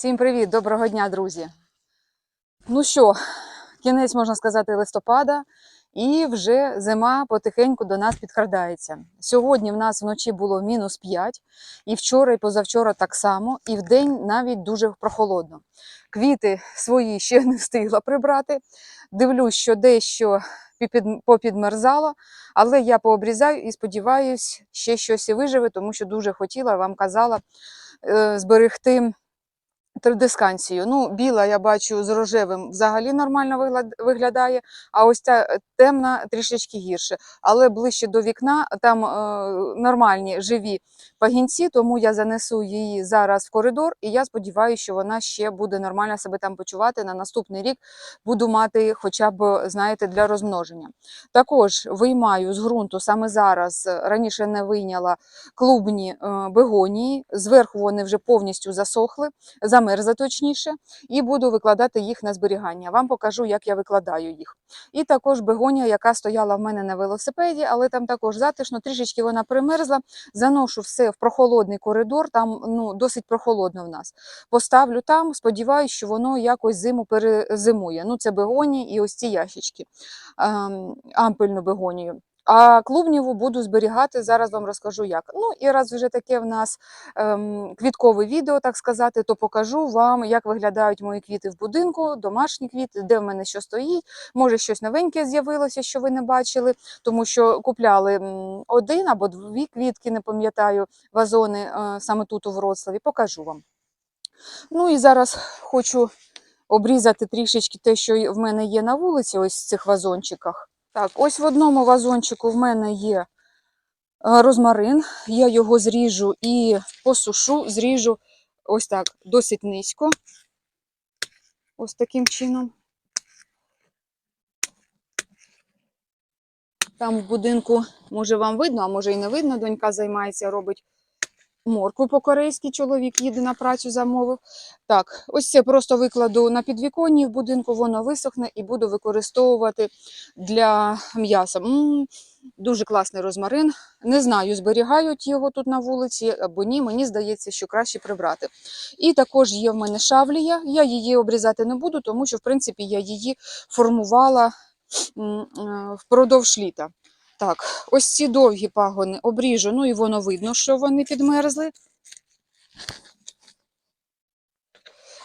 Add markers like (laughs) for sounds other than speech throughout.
Всім привіт, доброго дня, друзі. Ну що, кінець можна сказати листопада, і вже зима потихеньку до нас підкрадається. Сьогодні в нас вночі було мінус 5, і вчора, і позавчора так само, і вдень навіть дуже прохолодно. Квіти свої ще не встигла прибрати. Дивлюсь, що дещо попідмерзало, але я пообрізаю і сподіваюся, ще щось і виживе, тому що дуже хотіла, вам казала, е, зберегти традисканцію. Ну, біла, я бачу, з рожевим взагалі нормально виглядає, а ось ця е, темна трішечки гірше. Але ближче до вікна там е, нормальні живі пагінці, тому я занесу її зараз в коридор, і я сподіваюся, що вона ще буде нормально себе там почувати. На наступний рік буду мати хоча б, знаєте, для розмноження. Також виймаю з ґрунту саме зараз, е, раніше не вийняла клубні е, бегонії. Зверху вони вже повністю засохли замерзли точніше, і буду викладати їх на зберігання. Вам покажу, як я викладаю їх. І також бегонія, яка стояла в мене на велосипеді, але там також затишно, трішечки вона примерзла. Заношу все в прохолодний коридор, там ну, досить прохолодно в нас. Поставлю там, сподіваюся, що воно якось зиму перезимує. Ну, це бегонії і ось ці ящички, ем, ампельну бегонію. А клубніву буду зберігати, зараз вам розкажу як. Ну і раз вже таке в нас ем, квіткове відео, так сказати, то покажу вам, як виглядають мої квіти в будинку, домашні квіти, де в мене що стоїть. Може, щось новеньке з'явилося, що ви не бачили, тому що купляли один або дві квітки, не пам'ятаю, вазони е, саме тут у Вроцлаві. Покажу вам. Ну і зараз хочу обрізати трішечки те, що в мене є на вулиці, ось в цих вазончиках. Так, ось в одному вазончику в мене є е, розмарин. Я його зріжу і посушу, зріжу ось так, досить низько. Ось таким чином. Там в будинку, може, вам видно, а може і не видно, донька займається, робить моркву по-корейськи, чоловік їде на працю, замовив. Так, ось це просто викладу на підвіконні в будинку, воно висохне і буду використовувати для м'яса. Дуже класний розмарин. Не знаю, зберігають його тут на вулиці або ні. Мені здається, що краще прибрати. І також є в мене шавлія. Я її обрізати не буду, тому що, в принципі, я її формувала е, впродовж літа. Так, ось ці довгі пагони обріжу, ну і воно видно, що вони підмерзли.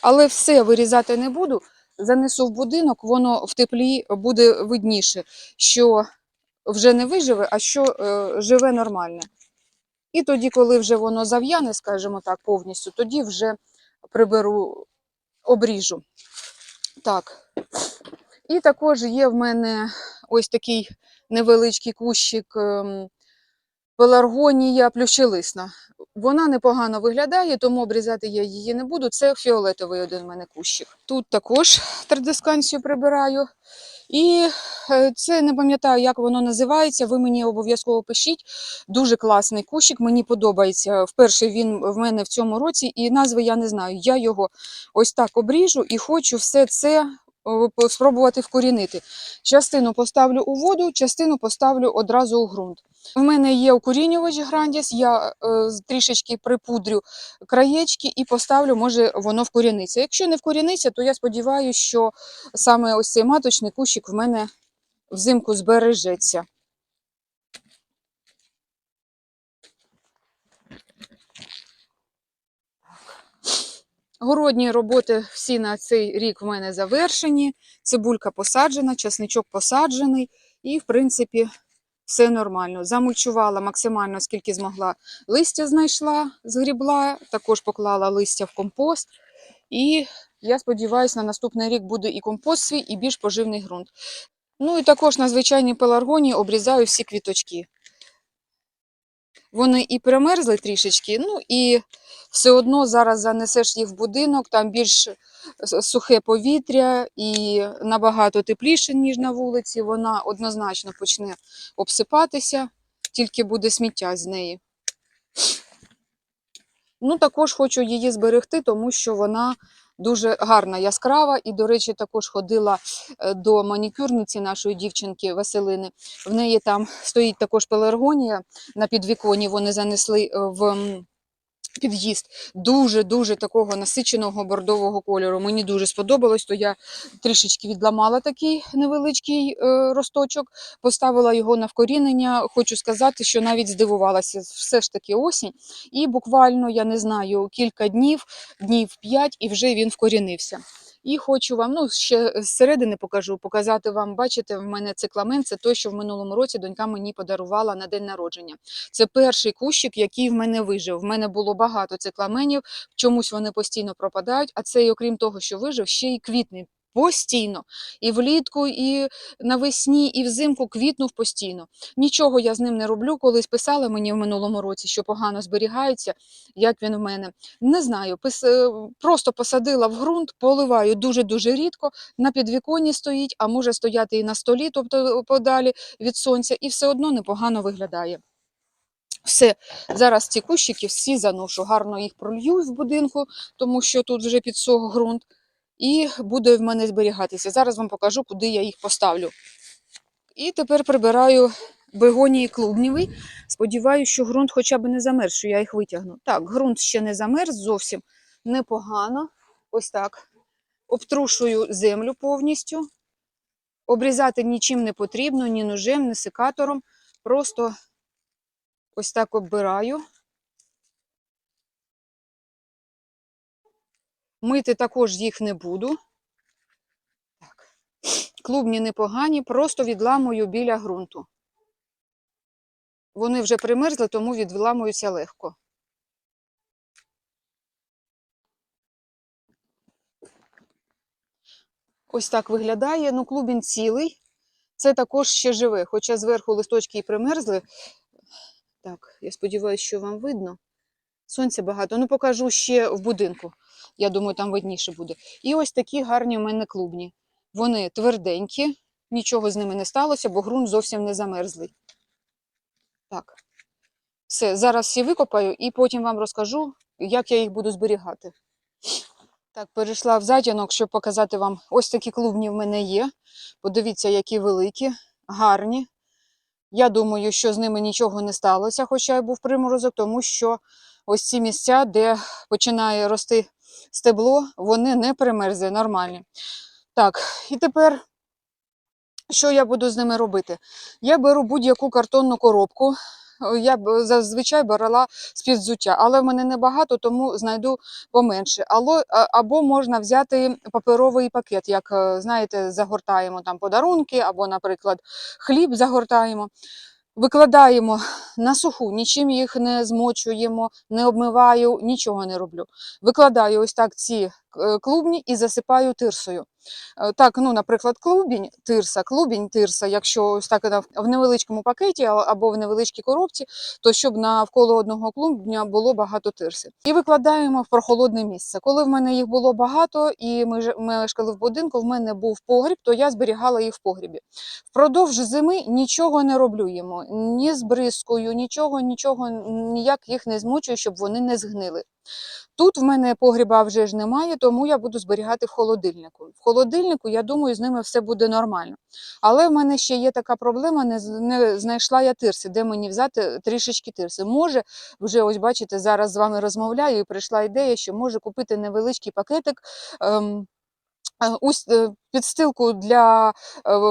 Але все вирізати не буду. Занесу в будинок, воно в теплі буде видніше, що вже не виживе, а що е, живе нормальне. І тоді, коли вже воно зав'яне, скажімо так, повністю, тоді вже приберу, обріжу. Так. І також є в мене ось такий невеличкий кущик ем, пеларгонія плющелисна. Вона непогано виглядає, тому обрізати я її не буду. Це фіолетовий один в мене кущик. Тут також традисканцію прибираю. І е, це не пам'ятаю, як воно називається. Ви мені обов'язково пишіть. Дуже класний кущик, мені подобається. Вперше він в мене в цьому році, і назви я не знаю. Я його ось так обріжу і хочу все це спробувати вкорінити. Частину поставлю у воду, частину поставлю одразу у ґрунт. У мене є укорінювач Грандіс, я е, трішечки припудрю краєчки і поставлю, може воно вкоріниться. Якщо не вкоріниться, то я сподіваюся, що саме ось цей маточний кущик в мене взимку збережеться. Городні роботи всі на цей рік в мене завершені. Цибулька посаджена, часничок посаджений, і, в принципі, все нормально. Замульчувала максимально, скільки змогла. Листя знайшла, згрібла, також поклала листя в компост. І я сподіваюся, на наступний рік буде і компост свій, і більш поживний ґрунт. Ну і також на звичайній пеларгонії обрізаю всі квіточки. Вони і примерзли трішечки, ну і все одно зараз занесеш їх в будинок, там більш сухе повітря і набагато тепліше, ніж на вулиці. Вона однозначно почне обсипатися, тільки буде сміття з неї. Ну, також хочу її зберегти, тому що вона дуже гарна, яскрава. І, до речі, також ходила е, до манікюрниці нашої дівчинки Василини. В неї там стоїть також пеларгонія на підвіконі. Вони занесли е, в під'їзд дуже-дуже такого насиченого бордового кольору. Мені дуже сподобалось, то я трішечки відламала такий невеличкий е, росточок, поставила його на вкорінення. Хочу сказати, що навіть здивувалася, все ж таки осінь. І буквально, я не знаю, кілька днів, днів п'ять, і вже він вкорінився. І хочу вам, ну ще зсередини покажу, показати вам, бачите, в мене цикламен, це той, що в минулому році донька мені подарувала на день народження. Це перший кущик, який в мене вижив. В мене було багато цикламенів, чомусь вони постійно пропадають, а цей, окрім того, що вижив, ще й квітний постійно. І влітку, і навесні, і взимку квітнув постійно. Нічого я з ним не роблю. Колись писали мені в минулому році, що погано зберігається, як він в мене. Не знаю, пис... е, просто посадила в ґрунт, поливаю дуже-дуже рідко, на підвіконні стоїть, а може стояти і на столі, тобто подалі від сонця, і все одно непогано виглядає. Все, зараз ці кущики всі заношу, гарно їх пролью в будинку, тому що тут вже підсох ґрунт, і буде в мене зберігатися. Зараз вам покажу, куди я їх поставлю. І тепер прибираю бегонії клубнівий. Сподіваюся, що ґрунт хоча б не замерз, що я їх витягну. Так, ґрунт ще не замерз, зовсім непогано. Ось так. Обтрушую землю повністю. Обрізати нічим не потрібно, ні ножем, ні секатором. Просто ось так оббираю. Мити також їх не буду. Так. Клубні непогані, просто відламую біля ґрунту. Вони вже примерзли, тому відламуються легко. Ось так виглядає. Ну, клубін цілий. Це також ще живе, хоча зверху листочки і примерзли. Так, я сподіваюся, що вам видно. Сонця багато. Ну, покажу ще в будинку. Я думаю, там видніше буде. І ось такі гарні у мене клубні. Вони тверденькі, нічого з ними не сталося, бо ґрунт зовсім не замерзлий. Так. Все, зараз всі викопаю і потім вам розкажу, як я їх буду зберігати. Так, перейшла в затінок, щоб показати вам, ось такі клубні в мене є. Подивіться, які великі, гарні. Я думаю, що з ними нічого не сталося, хоча й був приморозок, тому що ось ці місця, де починає рости стебло, вони не примерзли, нормальні. Так, і тепер, що я буду з ними робити? Я беру будь-яку картонну коробку. Я зазвичай брала з-під взуття, але в мене небагато, тому знайду поменше. Або можна взяти паперовий пакет, як е, знаєте, загортаємо там подарунки, або, наприклад, хліб загортаємо. Викладаємо на суху, нічим їх не змочуємо, не обмиваю, нічого не роблю. Викладаю ось так ці клубні і засипаю тирсою. Е, Так, ну, наприклад, клубінь, тирса, клубінь, тирса, якщо ось так в невеличкому пакеті або в невеличкій коробці, то щоб навколо одного клубня було багато тирси. І викладаємо в прохолодне місце. Коли в мене їх було багато і ми ж- мешкали в будинку, в мене був погріб, то я зберігала їх в погрібі. Впродовж зими нічого не роблю йому, ні збризкою, нічого, нічого, ніяк їх не змочую, щоб вони не згнили. Тут в мене погріба вже ж немає, тому я буду зберігати в холодильнику. В холодильнику, я думаю, з ними все буде нормально. Але в мене ще є така проблема, не, не знайшла я тирси, де мені взяти трішечки тирси. Може, вже ось бачите, зараз з вами розмовляю і прийшла ідея, що може купити невеличкий пакетик. Ем, підстилку для е,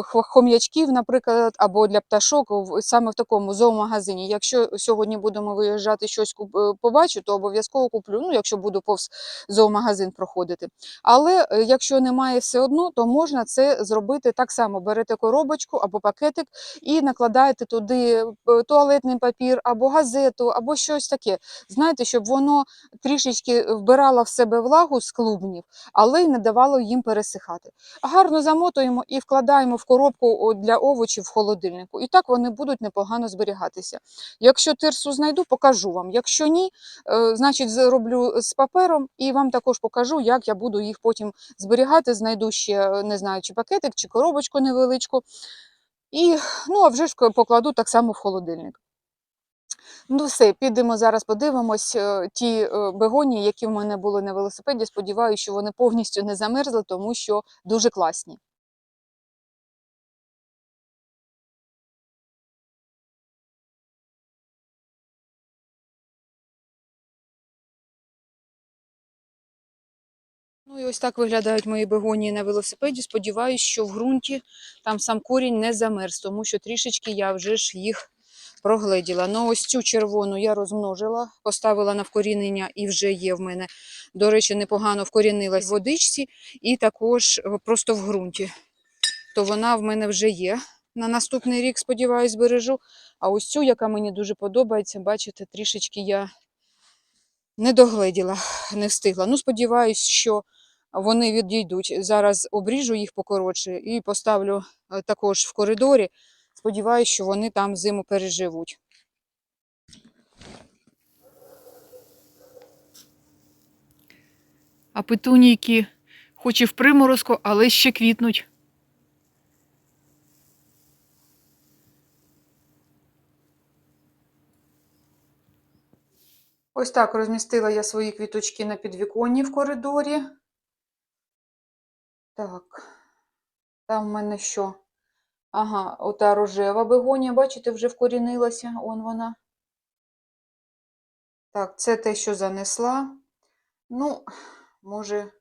хом'ячків, наприклад, або для пташок саме в такому зоомагазині. Якщо сьогодні будемо виїжджати, щось е, побачу, то обов'язково куплю. Ну, якщо буду повз зоомагазин проходити. Але е, якщо немає все одно, то можна це зробити так само. Берете коробочку або пакетик і накладаєте туди е, туалетний папір, або газету, або щось таке. Знаєте, щоб воно трішечки вбирало в себе влагу з клубнів, але й не давало їм пересихати. Гарно замотуємо і вкладаємо в коробку для овочів в холодильнику. І так вони будуть непогано зберігатися. Якщо тирсу знайду, покажу вам. Якщо ні, е, значить зроблю з папером і вам також покажу, як я буду їх потім зберігати. Знайду ще е, не знаю, чи пакетик, чи коробочку невеличку. І ну, а вже ж покладу так само в холодильник. Ну, все, підемо зараз, подивимось. Е, ті е, бегонії, які в мене були на велосипеді, сподіваюся, що вони повністю не замерзли, тому що дуже класні. Ну і ось так виглядають мої бегонії на велосипеді. Сподіваюсь, що в ґрунті там сам корінь не замерз, тому що трішечки я вже ж їх прогледіла. Ну ось цю червону я розмножила, поставила на вкорінення і вже є в мене. До речі, непогано вкорінилась в водичці і також е, просто в ґрунті. То вона в мене вже є. На наступний рік, сподіваюсь, збережу. А ось цю, яка мені дуже подобається, бачите, трішечки я не догледіла, не встигла. Ну, сподіваюсь, що вони відійдуть. Зараз обріжу їх покоротше і поставлю е, також в коридорі. Сподіваюсь, що вони там зиму переживуть. А петунійки хоч і в приморозку, але ще квітнуть. Ось так розмістила я свої квіточки на підвіконні в коридорі. Так, там в мене що? Ага, ота рожева бегонія, бачите, вже вкорінилася. Он вона. Так, це те, що занесла. Ну, може,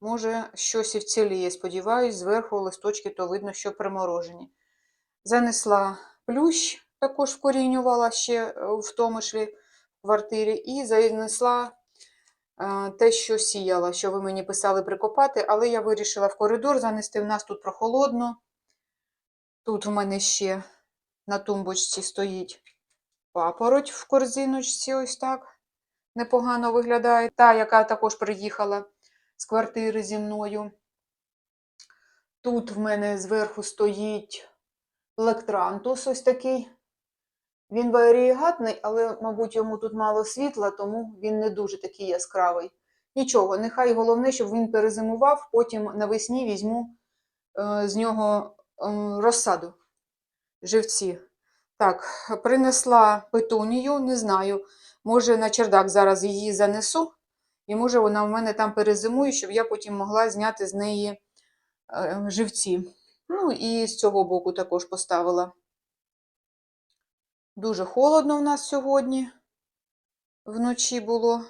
може, щось і вціліє. Сподіваюсь, зверху листочки, то видно, що приморожені. Занесла плющ, також вкорінювала ще е, в Томишлі в квартирі, і занесла е, те, що сіяла, що ви мені писали прикопати, але я вирішила в коридор занести. В нас тут прохолодно. Тут в мене ще на тумбочці стоїть папороть в корзиночці, ось так. Непогано виглядає. Та, яка також приїхала з квартири зі мною. Тут в мене зверху стоїть лектрантус ось такий. Він варієгатний, але, мабуть, йому тут мало світла, тому він не дуже такий яскравий. Нічого, нехай головне, щоб він перезимував, потім навесні візьму е, з нього розсаду живці. Так, принесла петунію, не знаю. Може, на чердак зараз її занесу, і може вона в мене там перезимує, щоб я потім могла зняти з неї е, живці. Ну і з цього боку також поставила. Дуже холодно в нас сьогодні. Вночі було.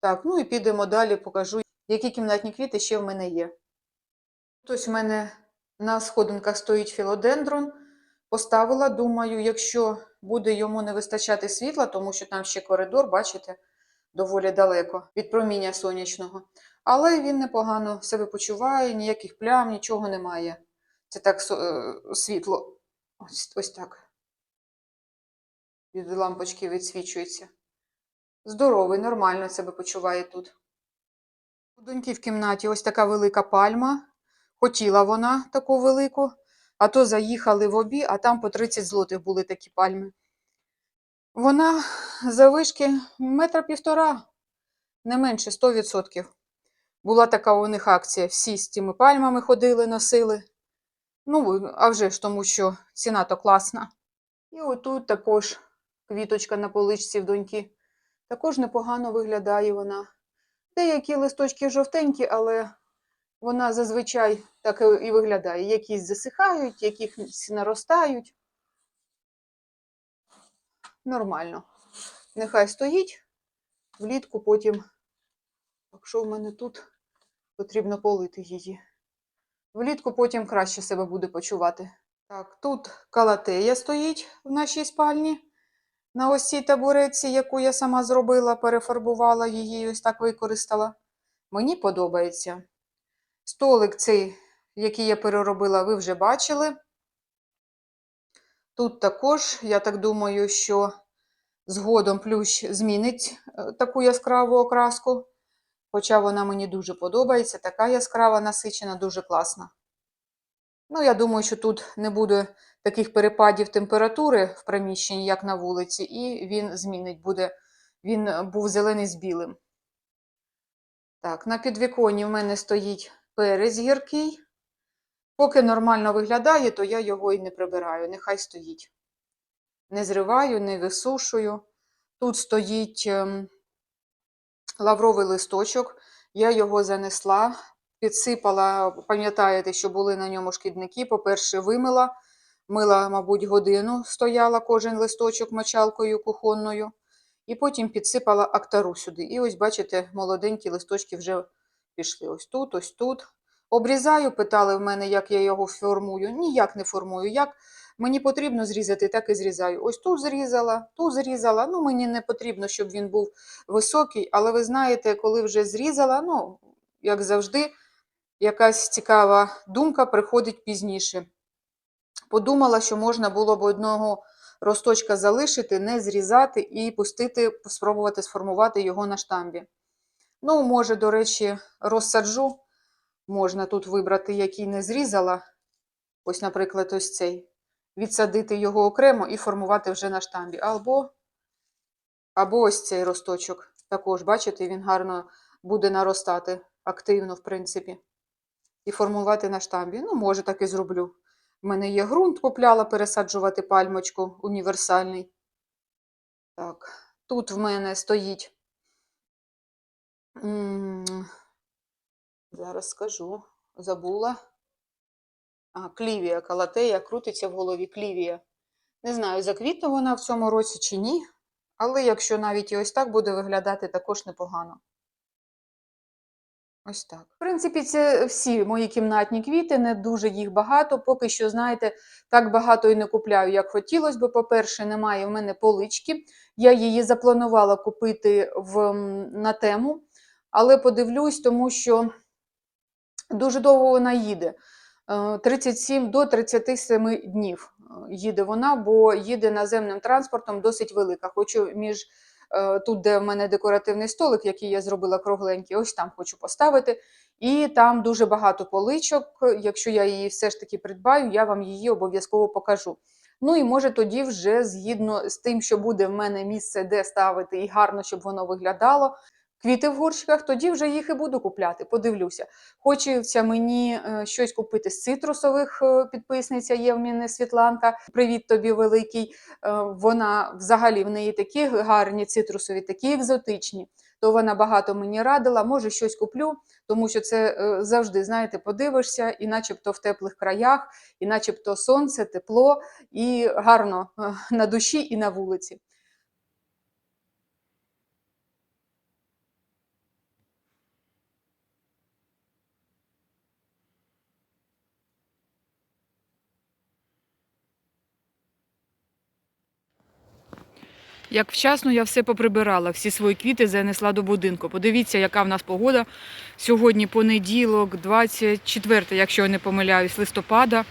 Так, ну і підемо далі, покажу, які кімнатні квіти ще в мене є. Ось в мене на сходинках стоїть філодендрон. Поставила, думаю, якщо буде йому не вистачати світла, тому що там ще коридор, бачите, доволі далеко від проміння сонячного. Але він непогано себе почуває, ніяких плям, нічого немає. Це так е, світло. Ось, ось так. Від лампочки відсвічується. Здоровий, нормально себе почуває тут. У доньки в кімнаті ось така велика пальма. Хотіла вона таку велику, а то заїхали в обі, а там по 30 злотих були такі пальми. Вона завишки метра півтора, не менше 100%. Була така у них акція. Всі з цими пальмами ходили, носили. Ну, а вже ж тому, що ціна то класна. І отут також квіточка на поличці в доньки. Також непогано виглядає вона. Деякі листочки жовтенькі, але вона зазвичай так і виглядає. Якісь засихають, якісь наростають. Нормально. Нехай стоїть, влітку потім, якщо в мене тут потрібно полити її. Влітку потім краще себе буде почувати. Так, тут калатея стоїть в нашій спальні. На ось цій табуреці, яку я сама зробила, перефарбувала її, ось так використала. Мені подобається. Столик цей, який я переробила, ви вже бачили. Тут також, я так думаю, що згодом плющ змінить е, таку яскраву окраску. Хоча вона мені дуже подобається, така яскрава насичена, дуже класна. Ну, я думаю, що тут не буде таких перепадів температури в приміщенні, як на вулиці, і він змінить буде. Він був зелений з білим. Так, на підвіконні в мене стоїть перець гіркий. Поки нормально виглядає, то я його і не прибираю. Нехай стоїть. Не зриваю, не висушую. Тут стоїть ем, лавровий листочок. Я його занесла, підсипала, пам'ятаєте, що були на ньому шкідники. По-перше, вимила. Мила, мабуть, годину стояла кожен листочок мочалкою кухонною. І потім підсипала актару сюди. І ось, бачите, молоденькі листочки вже пішли. Ось тут, ось тут. Обрізаю, питали в мене, як я його формую. Ніяк не формую. Як мені потрібно зрізати, так і зрізаю. Ось тут зрізала, тут зрізала. Ну, мені не потрібно, щоб він був високий, але ви знаєте, коли вже зрізала, ну, як завжди, якась цікава думка приходить пізніше. Подумала, що можна було б одного росточка залишити, не зрізати і пустити, спробувати сформувати його на штамбі. Ну, може, до речі, розсаджу. Можна тут вибрати, який не зрізала. Ось, наприклад, ось цей. Відсадити його окремо і формувати вже на штамбі. Або, або ось цей росточок. Також, бачите, він гарно буде наростати активно, в принципі. І формувати на штамбі. Ну, може, так і зроблю. У мене є ґрунт, купляла пересаджувати пальмочку універсальний. Так, тут в мене стоїть. Зараз скажу, забула. А, клівія, калатея, крутиться в голові клівія. Не знаю, заквітне вона в цьому році чи ні, але якщо навіть і ось так буде виглядати, також непогано. Ось так. В принципі, це всі мої кімнатні квіти, не дуже їх багато. Поки що, знаєте, так багато і не купляю, як хотілося б. По-перше, немає в мене полички. Я її запланувала купити в, на тему, але подивлюсь, тому що дуже довго вона їде. Е, 37 до 37 днів е, їде вона, бо їде наземним транспортом досить велика. Хочу між е, тут, де в мене декоративний столик, який я зробила кругленький, ось там хочу поставити. І там дуже багато поличок. Якщо я її все ж таки придбаю, я вам її обов'язково покажу. Ну і може тоді вже згідно з тим, що буде в мене місце, де ставити, і гарно, щоб воно виглядало. Квіти в горщиках, тоді вже їх і буду купляти. Подивлюся. Хочеться мені е, щось купити з цитрусових. е, Підписниця є в мене Світланка. Привіт тобі великий. Е, Вона взагалі в неї такі гарні цитрусові, такі екзотичні. То вона багато мені радила. Може, щось куплю, тому що це завжди, знаєте, подивишся, і начебто в теплих краях, і начебто сонце, тепло, і гарно на душі і на вулиці. Як вчасно я все поприбирала, всі свої квіти занесла до будинку. Подивіться, яка в нас погода. Сьогодні понеділок, 24, якщо я не помиляюсь, листопада.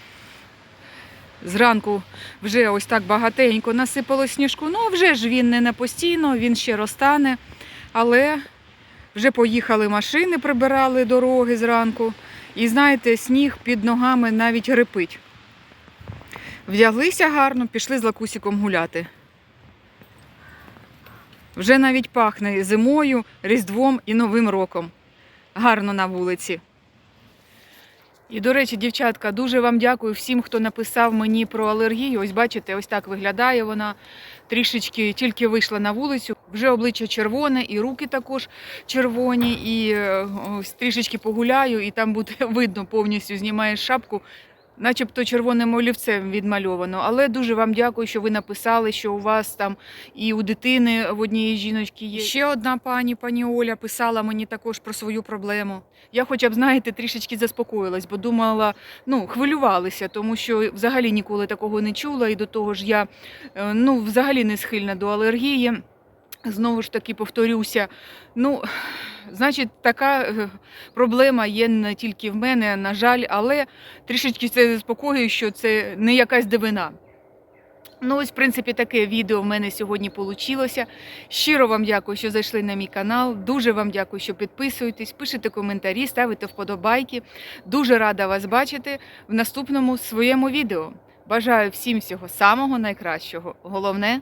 Зранку вже ось так багатенько насипало сніжку. Ну, вже ж він не на постійно, він ще розтане. Але вже поїхали машини, прибирали дороги зранку. І знаєте, сніг під ногами навіть репить. Вдяглися гарно, пішли з лакусіком гуляти. Вже навіть пахне зимою, Різдвом і Новим роком. Гарно на вулиці. І, до речі, дівчатка, дуже вам дякую всім, хто написав мені про алергію. Ось бачите, ось так виглядає вона. Трішечки тільки вийшла на вулицю. Вже обличчя червоне, і руки також червоні. І е, ось трішечки погуляю, і там буде (laughs) видно повністю знімаєш шапку. Начебто червоним олівцем відмальовано, але дуже вам дякую, що ви написали, що у вас там і у дитини в однієї жіночки є. Ще одна пані, пані Оля, писала мені також про свою проблему. Я, хоча б, знаєте, трішечки заспокоїлась, бо думала, ну, хвилювалася, тому що взагалі ніколи такого не чула, і до того ж я е, ну, взагалі не схильна до алергії. Знову ж таки повторюся. Ну, значить, така е, проблема є не тільки в мене, на жаль, але трішечки це заспокоює, що це не якась дивина. Ну, ось, в принципі, таке відео в мене сьогодні вийшло. Щиро вам дякую, що зайшли на мій канал. Дуже вам дякую, що підписуєтесь, пишете коментарі, ставите вподобайки. Дуже рада вас бачити в наступному своєму відео. Бажаю всім всього самого найкращого. Головне